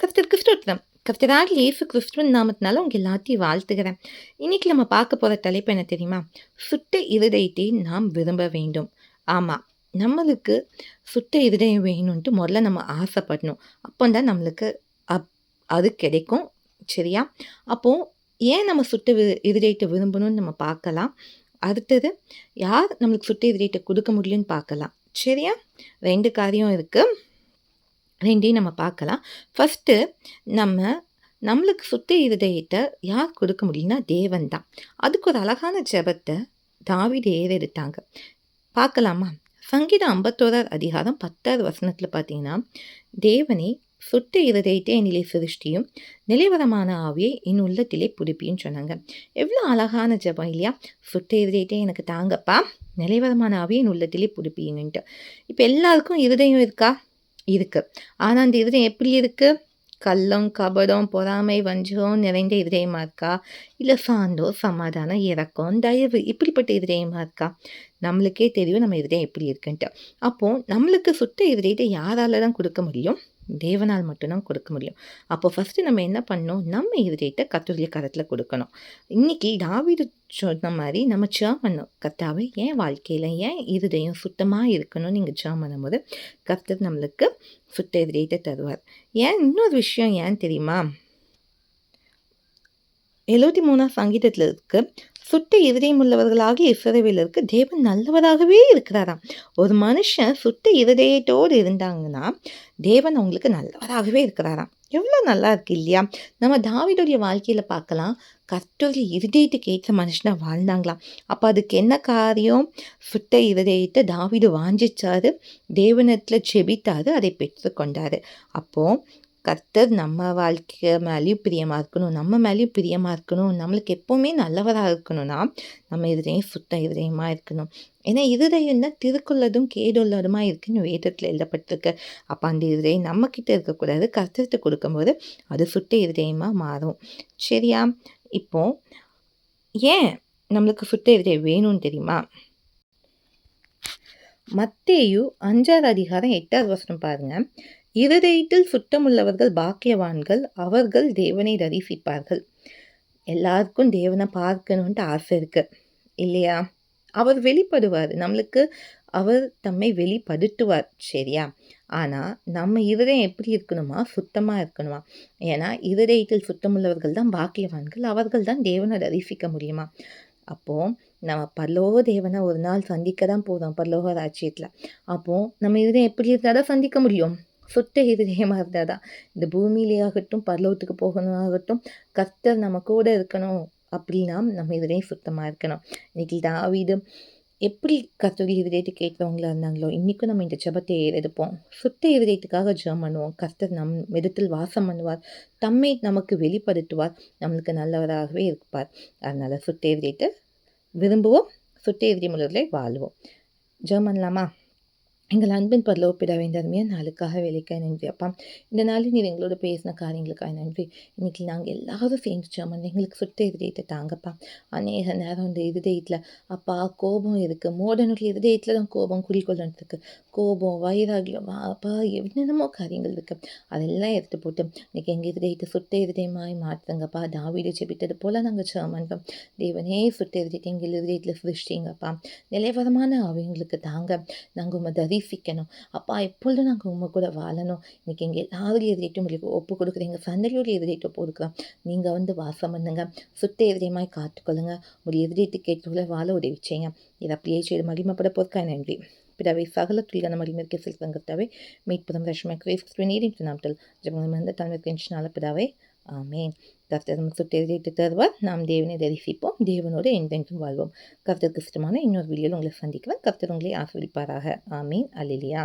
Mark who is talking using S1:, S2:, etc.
S1: கர்த்தருக்கு ஸ்தோத்திரம் கர்த்தராக இயேசு கிறிஸ்துவின் நாமத்தினால உங்கள் எல்லாத்தையும் வாழ்த்துகிறேன். இன்னைக்கு நம்ம பார்க்க போகிற தலைப்பு என்ன தெரியுமா? சுட்ட இருதயத்தை நாம் விரும்ப வேண்டும். ஆமாம் நம்மளுக்கு சுட்ட இருதயம் வேணும்ன்ட்டு முதல்ல நம்ம ஆசைப்படணும். அப்போ தான் நம்மளுக்கு அப் அது கிடைக்கும். சரியா? அப்போது ஏன் நம்ம சுட்ட வி இருதயத்தை விரும்பணும்னு நம்ம பார்க்கலாம். அடுத்தது யார் நம்மளுக்கு சுட்ட இருதயத்தை கொடுக்க முடியும்னு பார்க்கலாம். சரியா? ரெண்டு காரியம் இருக்குது ரெண்டையும் நம்ம பார்க்கலாம். ஃபஸ்ட்டு நம்ம நம்மளுக்கு சுத்த இருதயத்தை யார் கொடுக்க முடியும்னா தேவன் தான். அதுக்கு ஒரு அழகான ஜெபத்தை தாவீது ஏறெடுத்தாங்க. பார்க்கலாமா? சங்கீதம் ஐம்பத்தோரார் அதிகாரம் பத்தாவது வசனத்தில் பார்த்தீங்கன்னா தேவனே சுத்த இருதயத்தை என்னிலே சிருஷ்டியும் நிலைவரமான ஆவியை என் உள்ளத்திலே புதுப்பியும் சொன்னாங்க. எவ்வளோ அழகான ஜெபம் இல்லையா? சுத்த இருதயத்தை எனக்கு தாங்கப்பா நிலைவரமான ஆவியை என் உள்ளத்திலே புதுப்பியுங்கன்ட்டு இப்போ எல்லாருக்கும் இருதயம் இருக்கா? இருக்குது ஆனால் அந்த இருதயம் எப்படி இருக்குது கள்ளம் கபடம் பொறாமை வஞ்சகம் நிறைந்த இதயமாக இருக்கா? இல்லை சாந்தோ சமாதானம் இறக்கம் தயவு இப்படிப்பட்ட இதயமாக இருக்கா? நம்மளுக்கே தெரியும் நம்ம இதயம் எப்படி இருக்குன்ட்டு. அப்போது நம்மளுக்கு சுத்த இருதயத்தை யாரால தான் கொடுக்க முடியும்? தேவனால் மட்டும்தான் கொடுக்க முடியும். அப்போ ஃபஸ்ட்டு நம்ம என்ன பண்ணணும்? நம்ம இருதயத்தை கத்துரிய கரத்தில் கொடுக்கணும். இன்னைக்கு தாவீது சொன்ன மாதிரி நம்ம ஜெபம் பண்ணணும். கர்த்தாவே என் வாழ்க்கையில் ஏன் இருதயம் சுத்தமாக இருக்கணும் நீங்கள் ஜெபம் பண்ணும்போது கர்த்தர் நம்மளுக்கு சுத்த இருதயத்தை தருவார். ஏன் இன்னொரு விஷயம் ஏன் தெரியுமா? எழுபத்தி மூணாம் சங்கீதத்தில் இருக்கு சுட்ட இருதயம் உள்ளவர்களாக இஸ்ரவேலருக்கு தேவன் நல்லவராகவே இருக்கிறாராம். ஒரு மனுஷன் சுட்ட இருதயத்தோடு இருந்தாங்கன்னா தேவன் அவங்களுக்கு நல்லவராகவே இருக்கிறாராம். எவ்வளோ நல்லா இருக்கு இல்லையா? நம்ம தாவிடுடைய வாழ்க்கையில் பார்க்கலாம். கர்த்தருடைய இருதயத்துக்கு ஏற்ற மனுஷனாக வாழ்ந்தாங்களாம். அப்போ அதுக்கு என்ன காரியம்? சுட்ட இருதயத்தை தாவிடு வாஞ்சிச்சாரு தேவனத்தில் செபித்தாரு அதை பெற்றுக்கொண்டாரு. அப்போது கர்த்தர் நம்ம வாழ்க்கை மேலேயும் பிரியமாக இருக்கணும் நம்ம மேலேயும் பிரியமாக இருக்கணும் நம்மளுக்கு எப்போவுமே நல்லவராக இருக்கணும்னா நம்ம இருதயம் சுத்த இருதயமாக இருக்கணும். ஏன்னா இருதயம் தான் திருக்குள்ளதும் கேடுள்ளதுமா இருக்குன்னு வேதத்தில் எழுதப்பட்டிருக்கு. அப்போ அந்த இருதயம் நம்மக்கிட்ட இருக்கக்கூடாது. கர்த்தர்கிட்ட கொடுக்கும்போது அது சுட்ட இருதயமாக மாறும். சரியா? இப்போ ஏன் நம்மளுக்கு சுத்த இருதயம் வேணும்னு தெரியுமா? மத்தேயு அஞ்சாவது அதிகாரம் எட்டாவது வசனம் பாருங்கள் இருதயத்தில் சுத்தமுள்ளவர்கள் பாக்கியவான்கள் அவர்கள் தேவனை தரிசிப்பார்கள். எல்லாருக்கும் தேவனை பார்க்கணுன்ட்டு ஆசை இருக்கு. இல்லையா? அவர் வெளிப்படுவார். நம்மளுக்கு அவர் தம்மை வெளிப்படுத்துவார். சரியா? ஆனால் நம்ம இருதயம் எப்படி இருக்கணுமா? சுத்தமாக இருக்கணுமா? ஏன்னா இருதயத்தில் சுத்தமுள்ளவர்கள் தான் பாக்கியவான்கள். அவர்கள் தான் தேவனை தரிசிக்க முடியுமா? அப்போது நம்ம பல்லோக தேவனை ஒரு நாள் சந்திக்க தான் போதும் பல்லோக ராஜ்யத்தில். அப்போது நம்ம இருதயம் எப்படி இருந்தால் தான் சந்திக்க முடியும்? சுத்த இருதயமாக இருந்தால் தான் இந்த பூமியிலே ஆகட்டும் பரலோகத்துக்கு போகணும் ஆகட்டும் கர்த்தர் நம்ம கூட இருக்கணும் அப்படின்னா நம்ம இதயம் சுத்தமாக இருக்கணும். இன்னைக்கு தாவீது எப்படி கர்த்தருடைய இருதயத்தை கேட்குறவங்களா இருந்தாங்களோ இன்றைக்கும் நம்ம இந்த ஜபத்தை எடுப்போம் சுத்த இருதயத்துக்காக ஜெபம் பண்ணுவோம். கர்த்தர் நம் விதத்தில் வாசம் பண்ணுவார். தம்மை நமக்கு வெளிப்படுத்துவார். நம்மளுக்கு நல்லவராகவே இருப்பார். அதனால் சுத்த இருதயத்தை விரும்புவோம். சுத்த இருதயம் உள்ளவர்களை வாழ்வோம். ஜெபம் பண்ணலாமா? எங்கள் அன்பின் பரலோ பிதாவின் தர்மியா நாளுக்காக வேலைக்காக நன்றி. அப்பா இந்த நாளில் நீர் எங்களோட பேசின காரியங்களுக்காக நன்றி. இன்றைக்கி நாங்கள் எல்லாரும் சேர்ந்து ஜோமன் எங்களுக்கு சுத்த இருதயத்தை தாங்கப்பா. அநேக நேரம் இந்த இருதயத்தில் அப்பா கோபம் இருக்குது மோடனுடைய இருதயத்தில் தான் கோபம் குறிக்கொள்ளணும் கோபம் வைராகியம் அப்பா என்னென்னமோ காரியங்கள் இருக்குது அதெல்லாம் எடுத்து போட்டு இன்றைக்கி எங்கள் இருதயத்தை சுட்ட இருதயமாய் மாற்றுங்கப்பா. தாவீடு செபித்தது போல் நாங்கள் ஜோமன்போம் தேவனே சுட்ட இருதயத்தை எங்கள் இருதயத்தில் சிருஷ்டிங்கப்பா. நிலைவரமான அவங்களுக்கு தாங்க. நாங்கள் உங்கள் தரி தரிசிக்கணும் அப்பா எப்பொழுதும் நாங்கள் உங்கள் கூட வாழணும். இன்றைக்கி எங்கள் எல்லாருடைய எதிரிட்டும் உங்களுக்கு ஒப்பு கொடுக்குறீங்க சந்ததியோடைய எதிரிட்டு ஒப்பு கொடுக்குறோம் நீங்கள் வந்து வாசம் பண்ணுங்க. சுத்த எதிரியமாய் காத்துக்கொள்ளுங்க. ஒரு எதிரியத்துக்கு ஏற்றுள்ள வாழ உதவி செய்யுங்க. இதை அப்படியே செய்து மகிமைப்பட போதுக்காக நன்றி. பிதாவை சகல துல்லியான மகிமைக்கு செல்வங்கத்தாவே மீட்புதம் ரஷ்மா கிரேஸ் நீரின் நாட்டில் ஜபங்கள் தன்மை கெஞ்சினால பிதாவே ஆமேன். கர்த்தர் நமக்கு சுட்டெழுதிட்டு தருவார். நாம் தேவனை தரிசிப்போம். தேவனோடு என்றென்றும் வாழ்வோம். கர்த்தருக்கு இஷ்டமான இன்னொரு வீடியோவில் உங்களை சந்திக்கிறேன் கர்த்தர் உங்களை ஆசிரிப்பாராக ஆமீன். அலிலியா